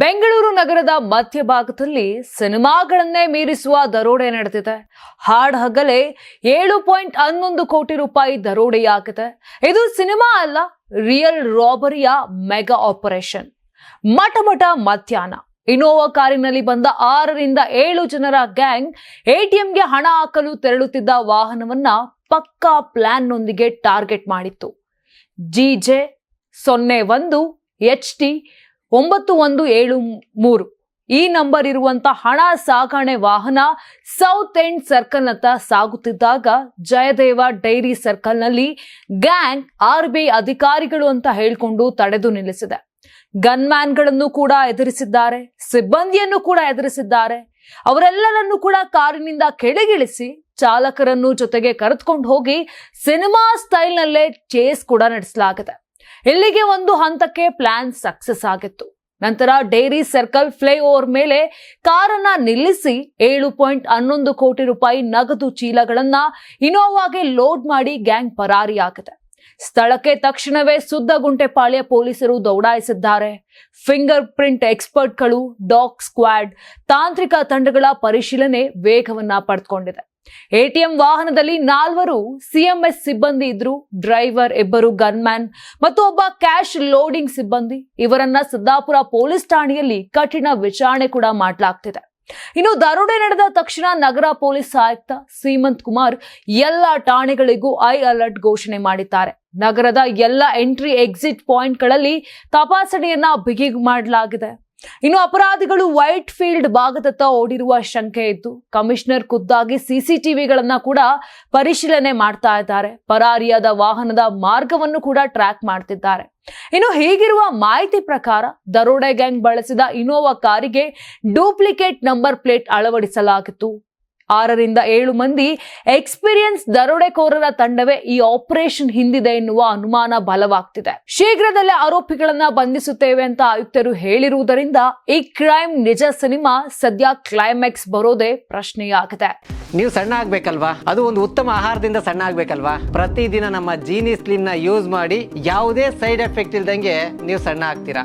ಬೆಂಗಳೂರು ನಗರದ ಮಧ್ಯಭಾಗದಲ್ಲಿ ಸಿನಿಮಾಗಳನ್ನೇ ಮೀರಿಸುವ ದರೋಡೆ ನಡೆದಿದೆ. ಹಾಡ್ ಹಗಲೇ ಏಳು ಪಾಯಿಂಟ್ ಹನ್ನೊಂದು ಕೋಟಿ ರೂಪಾಯಿ ದರೋಡೆಯಾಗಿದೆ. ಇದು ಸಿನಿಮಾ ಅಲ್ಲ, ರಿಯಲ್ ರಾಬರಿಯ ಮೆಗಾ ಆಪರೇಷನ್. ಮಠ ಮಠ ಮಧ್ಯಾಹ್ನ. ಇನೋವಾ ಕಾರಿನಲ್ಲಿ ಬಂದ ಆರರಿಂದ ಏಳು ಜನರ ಗ್ಯಾಂಗ್ ಎಟಿಎಂಗೆ ಹಣ ಹಾಕಲು ತೆರಳುತ್ತಿದ್ದ ವಾಹನವನ್ನ ಪಕ್ಕಾ ಪ್ಲಾನ್ನೊಂದಿಗೆ ಟಾರ್ಗೆಟ್ ಮಾಡಿತ್ತು. ಜಿಜೆ ಸೊನ್ನೆ ಒಂದು ಎಚ್ ಟಿ ಒಂಬತ್ತು ಒಂದು ಏಳು ಮೂರು. ಈ ನಂಬರ್ ಇರುವಂತ ಹಣ ಸಾಗಣೆ ವಾಹನ ಸೌತ್ ಎಂಡ್ ಸರ್ಕಲ್ ಸರ್ಕಲ್ನತ್ತ ಸಾಗುತ್ತಿದ್ದಾಗ ಜಯದೇವ ಡೈರಿ ಸರ್ಕಲ್ನಲ್ಲಿ ಗ್ಯಾಂಗ್ ಆರ್ ಬಿ ಅಧಿಕಾರಿಗಳು ಅಂತ ಹೇಳಿಕೊಂಡು ತಡೆದು ನಿಲ್ಲಿಸಿದೆ. ಗನ್ಮ್ಯಾನ್ಗಳನ್ನು ಕೂಡ ಎದುರಿಸಿದ್ದಾರೆ, ಸಿಬ್ಬಂದಿಯನ್ನು ಕೂಡ ಎದುರಿಸಿದ್ದಾರೆ. ಅವರೆಲ್ಲರನ್ನು ಕೂಡ ಕಾರಿನಿಂದ ಕೆಳಗಿಳಿಸಿ ಚಾಲಕರನ್ನು ಜೊತೆಗೆ ಕರೆದುಕೊಂಡು ಹೋಗಿ ಸಿನಿಮಾ ಸ್ಟೈಲ್ನಲ್ಲೇ ಚೇಸ್ ಕೂಡ ನಡೆಸಲಾಗಿದೆ. ಇಲ್ಲಿಗೆ ಒಂದು ಹಂತಕ್ಕೆ ಪ್ಲಾನ್ ಸಕ್ಸಸ್ ಆಗಿತ್ತು. ನಂತರ ಡೈರಿ ಸರ್ಕಲ್ ಫ್ಲೈಓವರ್ ಮೇಲೆ ಕಾರನ್ನ ನಿಲ್ಲಿಸಿ ಏಳು ಪಾಯಿಂಟ್ ಹನ್ನೊಂದು ಕೋಟಿ ರೂಪಾಯಿ ನಗದು ಚೀಲಗಳನ್ನ ಇನೋವಾಗೆ ಲೋಡ್ ಮಾಡಿ ಗ್ಯಾಂಗ್ ಪರಾರಿಯಾಗಿದೆ ಸ್ಥಳಕ್ಕೆ ತಕ್ಷಣವೇ ಸುದ್ದಗುಂಟೆಪಾಳ್ಯ ಪೊಲೀಸರು ದೌಡಾಯಿಸಿದ್ದಾರೆ. ಫಿಂಗರ್ ಪ್ರಿಂಟ್ ಎಕ್ಸ್ಪರ್ಟ್ಗಳು ಡಾಗ್ ಸ್ಕ್ವಾಡ್ ತಾಂತ್ರಿಕ ತಂಡಗಳ ಪರಿಶೀಲನೆ ವೇಗವನ್ನ ಪಡೆದುಕೊಂಡಿದೆ. ಎಟಿಎಂ ವಾಹನದಲ್ಲಿ ನಾಲ್ವರು ಸಿಎಂಎಸ್ ಸಿಬ್ಬಂದಿ ಇದ್ರು. ಡ್ರೈವರ್, ಇಬ್ಬರು ಗನ್ಮ್ಯಾನ್ ಮತ್ತು ಒಬ್ಬ ಕ್ಯಾಶ್ ಲೋಡಿಂಗ್ ಸಿಬ್ಬಂದಿ. ಇವರನ್ನ ಸಿದ್ದಾಪುರ ಪೊಲೀಸ್ ಠಾಣೆಯಲ್ಲಿ ಕಠಿಣ ವಿಚಾರಣೆ ಕೂಡ ಮಾಡಲಾಗ್ತಿದೆ. ಇನ್ನು ದರೋಡೆ ನಡೆದ ತಕ್ಷಣ ನಗರ ಪೊಲೀಸ್ ಆಯುಕ್ತ ಸೀಮಂತ್ ಕುಮಾರ್ ಎಲ್ಲ ಠಾಣೆಗಳಿಗೂ ಐ ಅಲರ್ಟ್ ಘೋಷಣೆ ಮಾಡಿದ್ದಾರೆ. ನಗರದ ಎಲ್ಲ ಎಂಟ್ರಿ ಎಕ್ಸಿಟ್ ಪಾಯಿಂಟ್ಗಳಲ್ಲಿ ತಪಾಸಣೆಯನ್ನ ಬಿಗಿ ಮಾಡಲಾಗಿದೆ. ಇನ್ನು ಅಪರಾಧಿಗಳು ವೈಟ್ ಫೀಲ್ಡ್ ಭಾಗದತ್ತ ಓಡಿರುವ ಶಂಕೆ ಇತ್ತು. ಕಮಿಷನರ್ ಖುದ್ದಾಗಿ ಸಿಸಿಟಿವಿಗಳನ್ನ ಕೂಡ ಪರಿಶೀಲನೆ ಮಾಡ್ತಾ ಇದ್ದಾರೆ. ಪರಾರಿಯಾದ ವಾಹನದ ಮಾರ್ಗವನ್ನು ಕೂಡ ಟ್ರ್ಯಾಕ್ ಮಾಡ್ತಿದ್ದಾರೆ. ಇನ್ನು ಹೀಗಿರುವ ಮಾಹಿತಿ ಪ್ರಕಾರ ದರೋಡೆ ಗ್ಯಾಂಗ್ ಬಳಸಿದ ಇನೋವಾ ಕಾರಿಗೆ ಡೂಪ್ಲಿಕೇಟ್ ನಂಬರ್ ಪ್ಲೇಟ್ ಅಳವಡಿಸಲಾಗಿತ್ತು. ಆರರಿಂದ ಏಳು ಮಂದಿ ಎಕ್ಸ್ಪೀರಿಯನ್ಸ್ ದರೋಡೆಕೋರರ ತಂಡವೇ ಈ ಆಪರೇಷನ್ ಹಿಂದಿದೆ ಎನ್ನುವ ಅನುಮಾನ ಬಲವಾಗ್ತಿದೆ. ಶೀಘ್ರದಲ್ಲೇ ಆರೋಪಿಗಳನ್ನ ಬಂಧಿಸುತ್ತೇವೆ ಅಂತ ಆಯುಕ್ತರು ಹೇಳಿರುವುದರಿಂದ ಈ ಕ್ರೈಮ್ ನಿಜ ಸಿನಿಮಾ, ಸದ್ಯ ಕ್ಲೈಮ್ಯಾಕ್ಸ್ ಬರೋದೇ ಪ್ರಶ್ನೆಯಾಗಿದೆ. ನೀವು ಸಣ್ಣ ಆಗ್ಬೇಕಲ್ವಾ? ಅದು ಒಂದು ಉತ್ತಮ ಆಹಾರದಿಂದ ಸಣ್ಣ ಆಗ್ಬೇಕಲ್ವಾ? ಪ್ರತಿದಿನ ನಮ್ಮ ಜೀನಿ ಸ್ಲಿಮ್ನ ಯೂಸ್ ಮಾಡಿ ಯಾವುದೇ ಸೈಡ್ ಎಫೆಕ್ಟ್ ಇಲ್ದಂಗೆ ನೀವು ಸಣ್ಣ ಆಗ್ತೀರಾ?